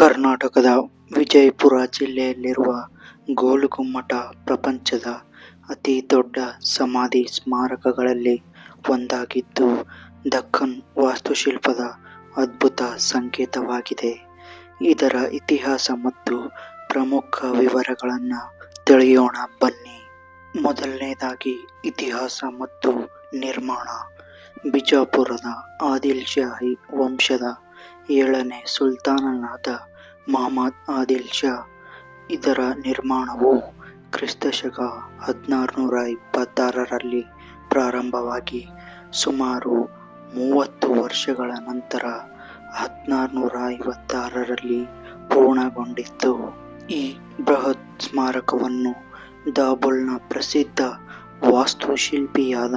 ಕರ್ನಾಟಕದ ವಿಜಯಪುರ ಜಿಲ್ಲೆಯಲ್ಲಿರುವ ಗೋಲುಗುಮ್ಮಟ ಪ್ರಪಂಚದ ಅತಿ ದೊಡ್ಡ ಸಮಾಧಿ ಸ್ಮಾರಕಗಳಲ್ಲಿ ಒಂದಾಗಿದ್ದು, ದಕ್ಕನ್ ವಾಸ್ತುಶಿಲ್ಪದ ಅದ್ಭುತ ಸಂಕೇತವಾಗಿದೆ. ಇದರ ಇತಿಹಾಸ ಮತ್ತು ಪ್ರಮುಖ ವಿವರಗಳನ್ನು ತಿಳಿಯೋಣ ಬನ್ನಿ. ಮೊದಲನೇದಾಗಿ, ಇತಿಹಾಸ ಮತ್ತು ನಿರ್ಮಾಣ. ಬಿಜಾಪುರದ ಆದಿಲ್ಶಾಹಿ ವಂಶದ ಏಳನೇ ಸುಲ್ತಾನನಾದ ಮಹಮ್ಮದ್ ಆದಿಲ್ ಶಾ ಇದರ ನಿರ್ಮಾಣವು ಕ್ರಿಸ್ತಶಕ ಹದಿನಾರುನೂರ ಇಪ್ಪತ್ತಾರರಲ್ಲಿ ಪ್ರಾರಂಭವಾಗಿ ಸುಮಾರು ಮೂವತ್ತು ವರ್ಷಗಳ ನಂತರ ಹದಿನಾರುನೂರ ಐವತ್ತಾರರಲ್ಲಿ ಪೂರ್ಣಗೊಂಡಿತ್ತು ಈ ಬೃಹತ್ ಸ್ಮಾರಕವನ್ನು ದಾಬೋಲ್ನ ಪ್ರಸಿದ್ಧ ವಾಸ್ತುಶಿಲ್ಪಿಯಾದ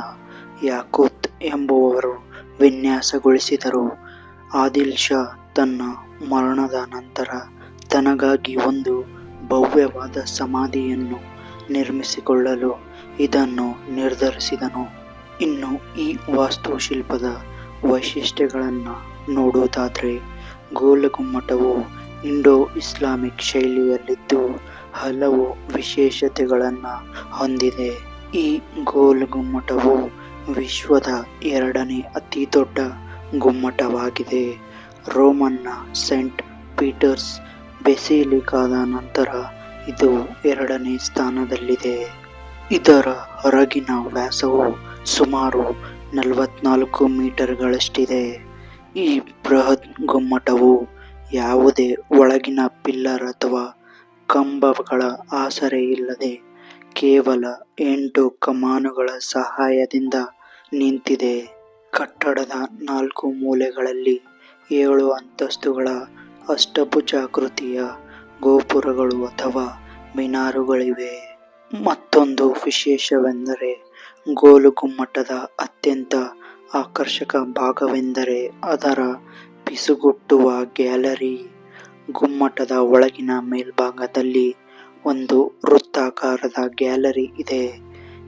ಯಾಕೂತ್ ಎಂಬುವವರು ವಿನ್ಯಾಸಗೊಳಿಸಿದರು. ಆದಿಲ್ ಶಾ ತನ್ನ ಮರಣದ ನಂತರ ತನಗಾಗಿ ಒಂದು ಭವ್ಯವಾದ ಸಮಾಧಿಯನ್ನು ನಿರ್ಮಿಸಿಕೊಳ್ಳಲು ಇದನ್ನು ನಿರ್ಧರಿಸಿದನು. ಇನ್ನು ಈ ವಾಸ್ತುಶಿಲ್ಪದ ವೈಶಿಷ್ಟ್ಯಗಳನ್ನು ನೋಡುವುದಾದರೆ, ಗೋಲಗುಮ್ಮಟವು ಇಂಡೋ-ಇಸ್ಲಾಮಿಕ್ ಶೈಲಿಯಲ್ಲಿದ್ದು ಹಲವು ವಿಶೇಷತೆಗಳನ್ನು ಹೊಂದಿದೆ. ಈ ಗೋಲಗುಮ್ಮಟವು ವಿಶ್ವದ ಎರಡನೇ ಅತಿ ದೊಡ್ಡ ಗುಮ್ಮಟವಾಗಿದೆ. ರೋಮನ್ನ ಸೆಂಟ್ ಪೀಟರ್ಸ್ ಬೆಸಿಲಿಕಾದ ನಂತರ ಇದು ಎರಡನೇ ಸ್ಥಾನದಲ್ಲಿದೆ. ಇದರ ಹೊರಗಿನ ವ್ಯಾಸವು ಸುಮಾರು ನಲವತ್ನಾಲ್ಕು ಮೀಟರ್ಗಳಷ್ಟಿದೆ. ಈ ಬೃಹತ್ ಗುಮ್ಮಟವು ಯಾವುದೇ ಒಳಗಿನ ಪಿಲ್ಲರ್ ಅಥವಾ ಕಂಬಗಳ ಆಸರೆ ಇಲ್ಲದೆ ಕೇವಲ ಎಂಟು ಕಮಾನುಗಳ ಸಹಾಯದಿಂದ ನಿಂತಿದೆ. ಕಟ್ಟಡದ ನಾಲ್ಕು ಮೂಲೆಗಳಲ್ಲಿ ಏಳು ಅಂತಸ್ತುಗಳ ಅಷ್ಟಭುಜಾಕೃತಿಯ ಗೋಪುರಗಳು ಅಥವಾ ಮಿನಾರುಗಳಿವೆ ಮತ್ತೊಂದು ವಿಶೇಷವೆಂದರೆ ಗೋಲು ಗುಮ್ಮಟದ ಅತ್ಯಂತ ಆಕರ್ಷಕ ಭಾಗವೆಂದರೆ ಅದರ ಪಿಸುಗುಟ್ಟುವ ಗ್ಯಾಲರಿ. ಗುಮ್ಮಟದ ಒಳಗಿನ ಮೇಲ್ಭಾಗದಲ್ಲಿ ಒಂದು ವೃತ್ತಾಕಾರದ ಗ್ಯಾಲರಿ ಇದೆ.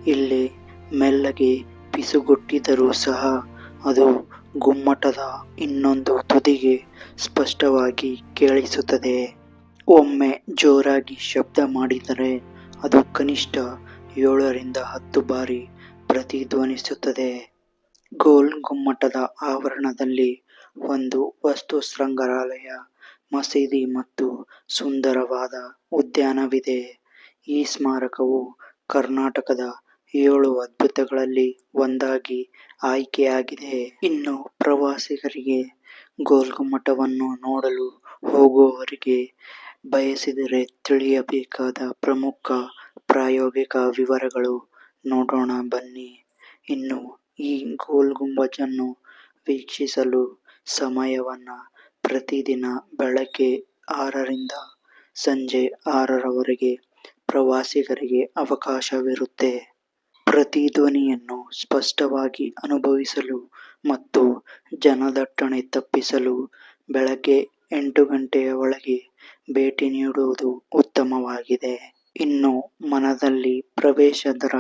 ಇಲ್ಲಿ ಮೆಲ್ಲಗೆ ಪಿಸುಗುಟ್ಟಿದರೂ ಸಹ ಅದು ಗುಮ್ಮಟದ ಇನ್ನೊಂದು ತುದಿಗೆ ಸ್ಪಷ್ಟವಾಗಿ ಕೇಳಿಸುತ್ತದೆ. ಒಮ್ಮೆ ಜೋರಾಗಿ ಶಬ್ದ ಮಾಡಿದರೆ ಅದು ಕನಿಷ್ಠ ಏಳರಿಂದ ಹತ್ತು ಬಾರಿ ಪ್ರತಿಧ್ವನಿಸುತ್ತದೆ. ಗೋಲ್ ಗುಮ್ಮಟದ ಆವರಣದಲ್ಲಿ ಒಂದು ವಸ್ತು ವಸ್ತುಸಂಗ್ರಹಾಲಯ, ಮಸೀದಿ ಮತ್ತು ಸುಂದರವಾದ ಉದ್ಯಾನವಿದೆ. ಈ ಸ್ಮಾರಕವು ಕರ್ನಾಟಕದ ಏಳು ಅದ್ಭುತಗಳಲ್ಲಿ ಒಂದಾಗಿ ಆಯ್ಕೆಯಾಗಿದೆ. ಇನ್ನು ಪ್ರವಾಸಿಗರಿಗೆ ಗೋಲ್ಗುಮ್ಮಟವನ್ನು ನೋಡಲು ಹೋಗುವವರಿಗೆ ಬಯಸಿದರೆ ತಿಳಿಯಬೇಕಾದ ಪ್ರಮುಖ ಪ್ರಾಯೋಗಿಕ ವಿವರಗಳು ನೋಡೋಣ ಬನ್ನಿ. ಇನ್ನು ಈ ಗೋಲ್ಗುಂಬಜನ್ನು ವೀಕ್ಷಿಸಲು ಸಮಯವನ್ನ ಪ್ರತಿದಿನ ಬೆಳಗ್ಗೆ ಆರರಿಂದ ಸಂಜೆ ಆರರವರೆಗೆ ಪ್ರವಾಸಿಗರಿಗೆ ಅವಕಾಶವಿರುತ್ತೆ. ಪ್ರತಿಧ್ವನಿಯನ್ನು ಸ್ಪಷ್ಟವಾಗಿ ಅನುಭವಿಸಲು ಮತ್ತು ಜನದಟ್ಟಣೆ ತಪ್ಪಿಸಲು ಬೆಳಗ್ಗೆ ಎಂಟು ಗಂಟೆಯ ಒಳಗೆ ಭೇಟಿ ನೀಡುವುದು ಉತ್ತಮವಾಗಿದೆ. ಇನ್ನು ಮನದಲ್ಲಿ ಪ್ರವೇಶ ದರ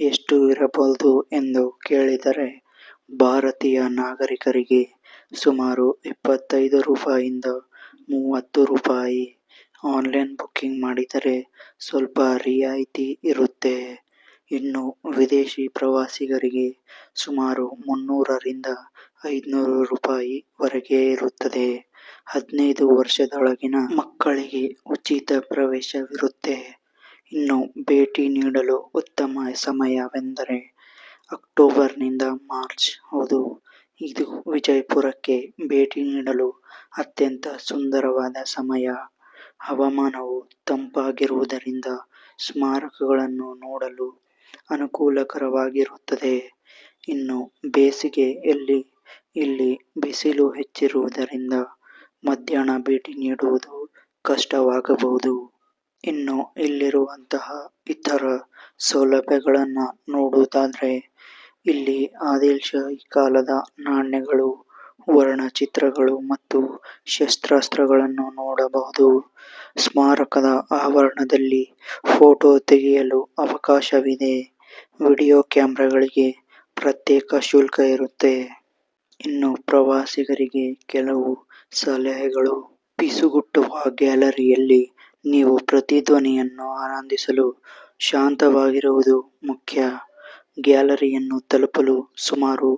ಎಷ್ಟು ಇರಬಹುದು ಎಂದು ಕೇಳಿದರೆ, ಭಾರತೀಯ ನಾಗರಿಕರಿಗೆ ಸುಮಾರು ಇಪ್ಪತ್ತೈದು ರೂಪಾಯಿಂದ ಮೂವತ್ತು ರೂಪಾಯಿ ಆನ್ಲೈನ್ ಬುಕ್ಕಿಂಗ್ ಮಾಡಿದರೆ ಸ್ವಲ್ಪ ರಿಯಾಯಿತಿ ಇರುತ್ತೆ. ಇನ್ನು ವಿದೇಶಿ ಪ್ರವಾಸಿಗರಿಗೆ ಸುಮಾರು ಮುನ್ನೂರರಿಂದ ಐದುನೂರು ರೂಪಾಯಿ ವರೆಗೆ ಇರುತ್ತದೆ. ಹದಿನೈದು ವರ್ಷದೊಳಗಿನ ಮಕ್ಕಳಿಗೆ ಉಚಿತ ಪ್ರವೇಶವಿರುತ್ತೆ. ಇನ್ನು ಭೇಟಿ ನೀಡಲು ಉತ್ತಮ ಸಮಯವೆಂದರೆ ಅಕ್ಟೋಬರ್ನಿಂದ ಮಾರ್ಚ್. ಹೌದು ಇದು ವಿಜಯಪುರಕ್ಕೆ ಭೇಟಿ ನೀಡಲು ಅತ್ಯಂತ ಸುಂದರವಾದ ಸಮಯ. ಹವಾಮಾನವು ತಂಪಾಗಿರುವುದರಿಂದ ಸ್ಮಾರಕಗಳನ್ನು ನೋಡಲು ಅನುಕೂಲಕರವಾಗಿರುತ್ತದೆ. ಇನ್ನು ಬೇಸಿಗೆಯಲ್ಲಿ ಇಲ್ಲಿ ಬಿಸಿಲು ಹೆಚ್ಚಿರುವುದರಿಂದ ಮಧ್ಯಾಹ್ನ ಭೇಟಿ ನೀಡುವುದು ಕಷ್ಟವಾಗಬಹುದು. ಇನ್ನು ಇಲ್ಲಿರುವಂತಹ ಇತರ ಸೌಲಭ್ಯಗಳನ್ನು ನೋಡುವುದಾದರೆ ಇಲ್ಲಿ ಆದಿಲ್ಶಾಹಿ ಕಾಲದ ನಾಣ್ಯಗಳು, ವರ್ಣಚಿತ್ರಗಳು ಮತ್ತು ಶಸ್ತ್ರಾಸ್ತ್ರಗಳನ್ನು ನೋಡಬಹುದು. ಸ್ಮಾರಕದ ಆವರಣದಲ್ಲಿ ಫೋಟೋ ತೆಗೆಯಲು ಅವಕಾಶವಿದೆ. ವಿಡಿಯೋ ಕ್ಯಾಮೆರಾಗಳಿಗೆ ಪ್ರತ್ಯೇಕ ಶುಲ್ಕ ಇರುತ್ತೆ. ಇನ್ನು ಪ್ರವಾಸಿಗರಿಗೆ ಕೆಲವು ಸಲಹೆಗಳು. ಪಿಸುಗುಟ್ಟುವ ಗ್ಯಾಲರಿಯಲ್ಲಿ ನೀವು ಪ್ರತಿಧ್ವನಿಯನ್ನು ಆನಂದಿಸಲು ಶಾಂತವಾಗಿರುವುದು ಮುಖ್ಯ. ಗ್ಯಾಲರಿಯನ್ನು ತಲುಪಲು ಸುಮಾರು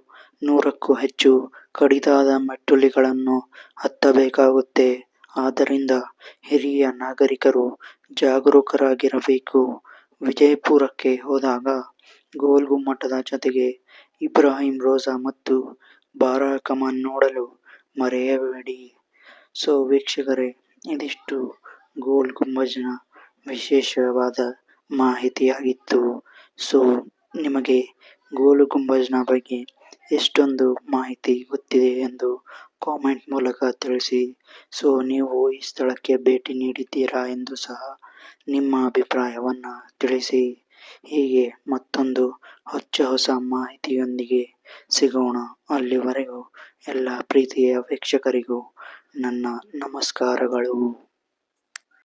ನೂರಕ್ಕೂ ಹೆಚ್ಚು ಕಡಿದಾದ ಮೆಟ್ಟಿಲುಗಳನ್ನು ಹತ್ತಬೇಕಾಗುತ್ತೆ. ಆದ್ದರಿಂದ ಹಿರಿಯ ನಾಗರಿಕರು ಜಾಗರೂಕರಾಗಿರಬೇಕು. ವಿಜಯಪುರಕ್ಕೆ ಹೋದಾಗ ಗೋಲ್ಗುಮ್ಮಟದ ಜೊತೆಗೆ ಇಬ್ರಾಹಿಂ, ರೋಜಾ ಮತ್ತು ಬಾರಾ ಕಮಾನ್ ನೋಡಲು ಮರೆಯಬೇಡಿ. ಸೊ ವೀಕ್ಷಕರೇ, ಇದಿಷ್ಟು ಗೋಲ್ ಗುಂಬಜ್ನ ವಿಶೇಷವಾದ ಮಾಹಿತಿಯಾಗಿತ್ತು. ಸೊ ನಿಮಗೆ ಗೋಲು ಗುಂಬಜ್ನ ಬಗ್ಗೆ ಎಷ್ಟೊಂದು ಮಾಹಿತಿ ಗೊತ್ತಿದೆ ಎಂದು ಕಾಮೆಂಟ್ ಮೂಲಕ ತಿಳಿಸಿ. ಸೊ ನೀವು ಈ ಸ್ಥಳಕ್ಕೆ ಭೇಟಿ ನೀಡಿದ್ದೀರಾ ಎಂದು ಸಹ ನಿಮ್ಮ ಅಭಿಪ್ರಾಯವನ್ನು ತಿಳಿಸಿ. ಹೀಗೆ ಮತ್ತೊಂದು ಹೊಚ್ಚ ಹೊಸ ಮಾಹಿತಿಯೊಂದಿಗೆ ಸಿಗೋಣ. ಅಲ್ಲಿವರೆಗೂ ಎಲ್ಲ ಪ್ರೀತಿಯ ವೀಕ್ಷಕರಿಗೂ ನನ್ನ ನಮಸ್ಕಾರಗಳು.